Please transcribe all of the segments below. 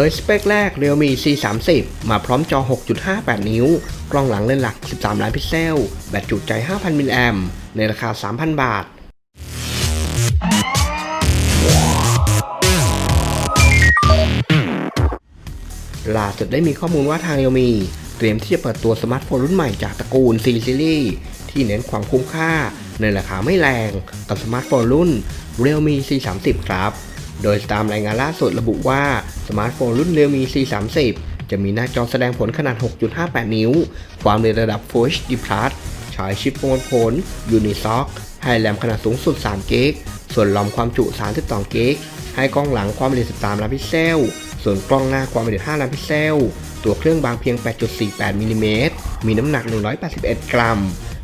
ผยสเปคแรก Realme C30 มาพร้อมจอ 6.58 นิ้ว กล้องหลังเลนส์หลัก 13 ล้านพิกเซล แบตจุใจ 5,000 มิลลิแอมในราคา 3,000 บาท ล่าสุดได้มีข้อมูลว่าทาง Realme เตรียมที่จะเปิดตัวสมาร์ทโฟนรุ่นใหม่จากตระกูล C Series ที่เน้นความคุ้มค่าในราคาไม่แรงกับสมาร์ทโฟนรุ่น Realme C30 ครับ โดยตามรายงานล่าสุดระบุว่า สมาร์ทโฟนรุ่น Realme C30 จะมีหน้าจอแสดงผลขนาด 6.58 นิ้ว ความเร็วระดับ Full HD Plus ใช้ชิปประมวลผล Unisoc ให้แรมขนาดสูงสุด3 g b ส่วนลอมความจุ 32 g b ให้กล้องหลังความละเอียด 13 ล้านพิกเซล ส่วนกล้องหน้าความละเอียด 5 ล้านพิกเซล ตัวเครื่องบางเพียง 8.48มิลลิเมตร มีน้ำหนัก 181 กรัม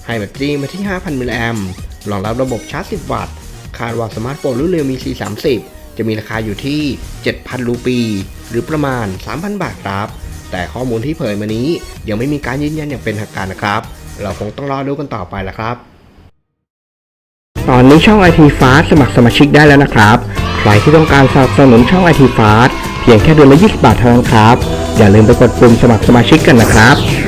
ให้แบตเตอรี่มาที่ 5,000มิลลิแอมป์รองรับระบบชาร์จ 10 วัตต์ คาดว่าสมาร์ทโฟนรุ่นเร็วมี C30 จะมีราคาอยู่ที่ 7,000 รูปี หรือประมาณ 3,000 บาทครับ แต่ข้อมูลที่เผยมานี้ยังไม่มีการยืนยันอย่างเป็นทางการนะครับ เราคงต้องรอดูกันต่อไปละครับ ตอนนี้ช่อง IT Fast สมัครสมาชิกได้แล้วนะครับ ใครที่ต้องการสนับสนุนช่อง IT Fast เพียงแค่เดือนละ20บาทเท่านั้นครับ อย่าลืมไปกดปุ่มสมัครสมาชิกกันนะครับ